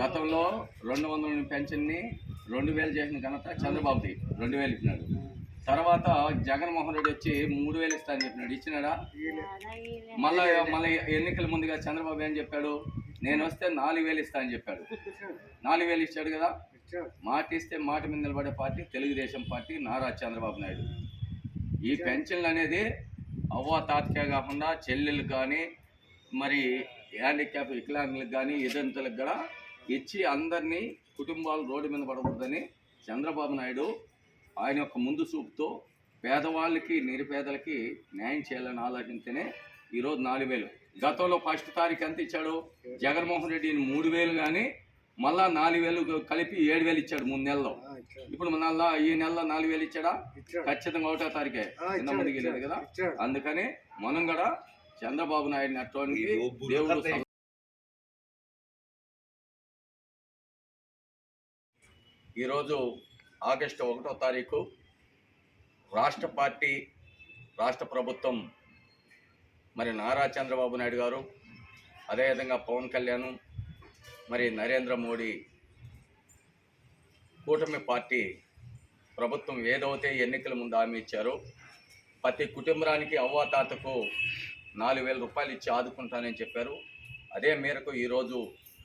గతంలో రెండు వందల పెన్షన్ని రెండు వేలు చేసిన ఘనత చంద్రబాబుది. రెండు వేలు ఇచ్చినాడు. తర్వాత జగన్మోహన్ రెడ్డి వచ్చి మూడు వేలు ఇస్తా అని చెప్పినాడు. ఇచ్చినాడా? మళ్ళా మళ్ళీ ఎన్నికల ముందుగా చంద్రబాబు ఏం చెప్పాడు? నేను వస్తే నాలుగు వేలు ఇస్తా అని చెప్పాడు. నాలుగు వేలు ఇచ్చాడు కదా? మాట ఇస్తే మాట మీద నిలబడే పార్టీ తెలుగుదేశం పార్టీ నారా చంద్రబాబు నాయుడు. ఈ పెన్షన్లు అనేది అవ్వ తాతకే కాకుండా చెల్లెలు కానీ మరి హ్యాండిక్యాప్ వికలాంగులకు కానీ ఇదంతులకు కూడా ఇచ్చి అందరినీ కుటుంబాలు రోడ్డు మీద పడకూడదని చంద్రబాబు నాయుడు ఆయన యొక్క ముందు చూపుతో పేదవాళ్ళకి నిరుపేదలకి న్యాయం చేయాలని ఆలోచించనే ఈరోజు నాలుగు వేలు. గతంలో ఫస్ట్ తారీఖు ఎంత ఇచ్చాడు? జగన్మోహన్ రెడ్డిని మూడు వేలు కానీ మళ్ళా నాలుగు వేలు కలిపి ఏడు వేలు ఇచ్చాడు మూడు నెలల్లో. ఇప్పుడు మన ఈ నెలలో నాలుగు వేలు ఇచ్చాడా? ఖచ్చితంగా ఒకటో తారీఖే. ఆ, కింద ఇచ్చాడు, మందికి లేదు కదా. అందుకని మనం కూడా చంద్రబాబు నాయుడు అటువంటి దేవుడు ఈరోజు ఆగస్టు ఒకటో తారీఖు రాష్ట్ర పార్టీ రాష్ట్ర ప్రభుత్వం మరి నారా చంద్రబాబు నాయుడు గారు అదేవిధంగా పవన్ కళ్యాణ్ మరి నరేంద్ర మోడీ కూటమి పార్టీ ప్రభుత్వం ఏదైతే ఎన్నికల ముందు హామీ ఇచ్చారో ప్రతి కుటుంబానికి అవ్వాతాతకు నాలుగు వేల రూపాయలు ఇచ్చి ఆదుకుంటానని చెప్పారు. అదే మేరకు ఈరోజు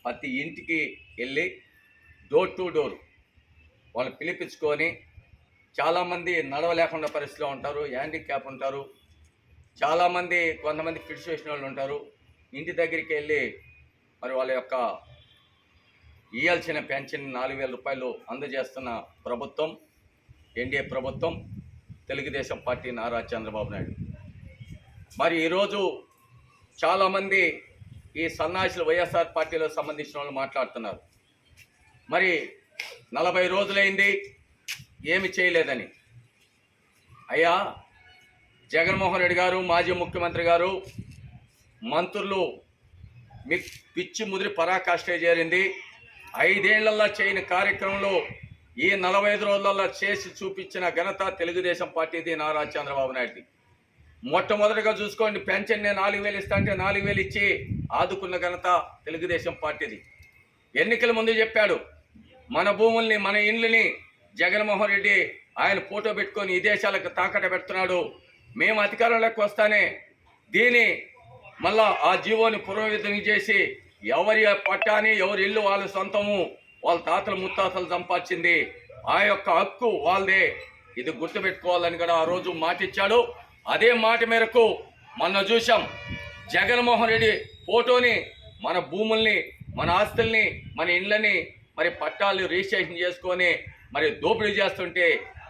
ప్రతి ఇంటికి వెళ్ళి డోర్ టు డోర్ వాళ్ళు పిలిపించుకొని చాలామంది నడవలేకుండా పరిస్థితిలో ఉంటారు హ్యాండిక్యాప్ ఉంటారు. చాలామంది కొంతమంది ఫిట్స్ చేసిన వాళ్ళు ఉంటారు. ఇంటి దగ్గరికి వెళ్ళి మరి వాళ్ళ యొక్క ఇయ్యాల్సిన పెన్షన్ నాలుగు వేల రూపాయలు అందజేస్తున్న ప్రభుత్వం ఎన్డీఏ ప్రభుత్వం తెలుగుదేశం పార్టీ నారా చంద్రబాబు నాయుడు. మరి ఈరోజు చాలామంది ఈ సన్నాసులు వైఎస్ఆర్ పార్టీలో సంబంధించిన వాళ్ళు మాట్లాడుతున్నారు. మరి నలభై రోజులైంది ఏమి చేయలేదని. అయ్యా జగన్మోహన్ రెడ్డి గారు మాజీ ముఖ్యమంత్రి గారు మంత్రులు మీ పిచ్చి ముదిరి పరాకాష్ట చేరింది. ఐదేళ్ళలో చేయని కార్యక్రమంలో ఈ నలభై ఐదు రోజులలో చేసి చూపించిన ఘనత తెలుగుదేశం పార్టీది నారా చంద్రబాబు నాయుడు మొట్టమొదటిగా చూసుకోండి పెన్షన్ నేను నాలుగు వేలు ఇస్తా అంటే నాలుగు వేలు ఇచ్చి ఆదుకున్న ఘనత తెలుగుదేశం పార్టీది. ఎన్నికల ముందు చెప్పాడు మన భూముల్ని మన ఇండ్లని జగన్మోహన్ రెడ్డి ఆయన ఫోటో పెట్టుకొని విదేశాలకు తాకట పెడుతున్నాడు. మేము అధికారంలోకి వస్తానే దీని మళ్ళా ఆ జీవోని పునర్విధం చేసి ఎవరి పట్టాని ఎవరి ఇల్లు వాళ్ళ సొంతము వాళ్ళ తాతలు ముత్తాతలు సంపాదించింది. ఆ యొక్క హక్కు వాళ్ళదే. ఇది గుర్తుపెట్టుకోవాలని కూడా ఆ రోజు మాట ఇచ్చాడు అదే మాట మేరకు మొన్న చూసాం జగన్మోహన్ రెడ్డి ఫోటోని మన భూముల్ని మన ఆస్తుల్ని మన ఇండ్లని మరి పట్టాలు రిజిస్ట్రేషన్ చేసుకొని మరి దోపిడీ చేస్తుంటే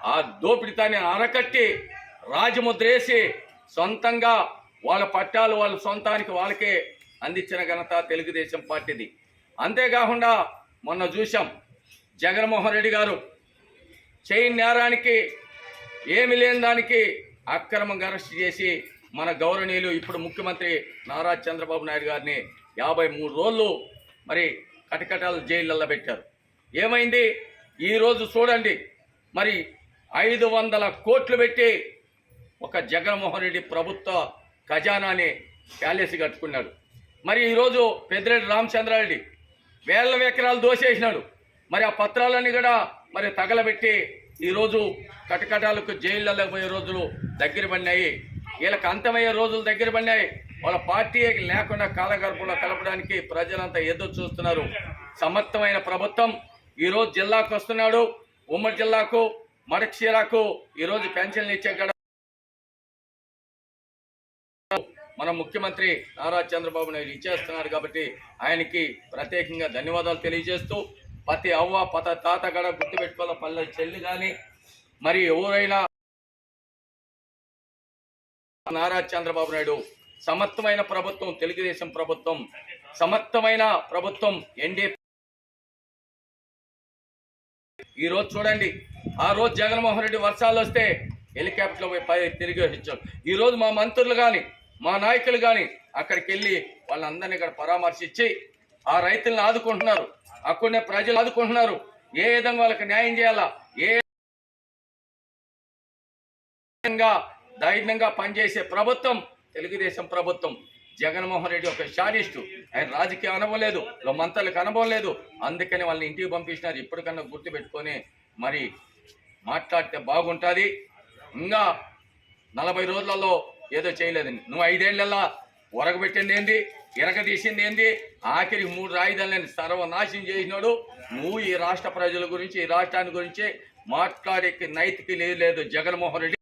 ఆ దోపిడితాన్ని అరకట్టి రాజముద్రేసి సొంతంగా వాళ్ళ పట్టాలు వాళ్ళ సొంతానికి వాళ్ళకే అందించిన ఘనత తెలుగుదేశం పార్టీది. అంతేకాకుండా మొన్న చూసాం జగన్మోహన్ రెడ్డి గారు చైన్ నేరానికి ఏమి లేని దానికి అక్రమంగా అరెస్ట్ చేసి మన గౌరవనీయులు ఇప్పుడు ముఖ్యమంత్రి నారా చంద్రబాబు నాయుడు గారిని యాభై మూడు రోజులు మరి కటకటాలు జైళ్ళల్లో పెట్టారు. ఏమైంది? ఈరోజు చూడండి. మరి ఐదు వందల కోట్లు పెట్టి ఒక జగన్మోహన్ రెడ్డి ప్రభుత్వ ఖజానాని ప్యాలెస్ కట్టుకున్నాడు. మరి ఈరోజు పెద్దిరెడ్డి రామచంద్రారెడ్డి వేల ఎకరాలు దోసేసినాడు. మరి ఆ పత్రాలన్నీ కూడా మరి తగలబెట్టి ఈరోజు కటకటాలకు జైళ్ళలో పోయే రోజులు దగ్గర పడినాయి. వీళ్ళకి అంతమయ్యే రోజులు దగ్గర పడినాయి. వాళ్ళ పార్టీ లేకుండా కాలగర్భంలో కలపడానికి ప్రజలంతా ఎదురు చూస్తున్నారు. సమర్థమైన ప్రభుత్వం ఈరోజు జిల్లాకు వస్తున్నాడు. ఉమ్మడి జిల్లాకు మడక్షీరాకు ఈరోజు పెన్షన్లు ఇచ్చే గడ మన ముఖ్యమంత్రి నారా చంద్రబాబు నాయుడు ఇచ్చేస్తున్నారు కాబట్టి ఆయనకి ప్రత్యేకంగా ధన్యవాదాలు తెలియజేస్తూ ప్రతి అవ్వ పత తాత గడ గుర్తుపెట్టుకోవాలి? పల్లె చెల్లి కానీ మరి ఎవరైనా నారా చంద్రబాబు నాయుడు సమర్థమైన ప్రభుత్వం తెలుగుదేశం ప్రభుత్వం సమర్థమైన ప్రభుత్వం ఎన్డీ ఈ రోజు చూడండి ఆ రోజు జగన్మోహన్ రెడ్డి వర్షాలు వస్తే హెలికాప్టర్లో పోయి పై తిరిగి వచ్చాం. ఈ రోజు మా మంత్రులు కానీ మా నాయకులు కానీ అక్కడికి వెళ్ళి వాళ్ళందరినీ ఇక్కడ పరామర్శించి ఆ రైతులను ఆదుకుంటున్నారు అక్కడనే ప్రజలు ఆదుకుంటున్నారు. ఏ విధంగా వాళ్ళకి న్యాయం చేయాలా? ఏ విధంగా ధైర్యంగా పనిచేసే ప్రభుత్వం? తెలుగుదేశం ప్రభుత్వం. జగన్మోహన్ రెడ్డి ఒక షాడిస్టు. ఆయన రాజకీయ అనుభవం లేదు మంత్రులకు అనుభవం లేదు అందుకని వాళ్ళని ఇంటికి పంపించినారు ఇప్పటికన్నా గుర్తుపెట్టుకొని మరి మాట్లాడితే బాగుంటుంది. ఇంకా నలభై రోజులలో ఏదో చేయలేదండి నువ్వు ఐదేళ్ళలో ఒరగబెట్టింది ఏంది? ఎరగదీసింది ఏంది? ఆఖరి మూడు రాయుధాలని సర్వనాశనం చేసినాడు. నువ్వు ఈ రాష్ట్ర ప్రజల గురించి ఈ రాష్ట్రాన్ని గురించి మాట్లాడే నైతిక లేదు లేదు జగన్మోహన్ రెడ్డి.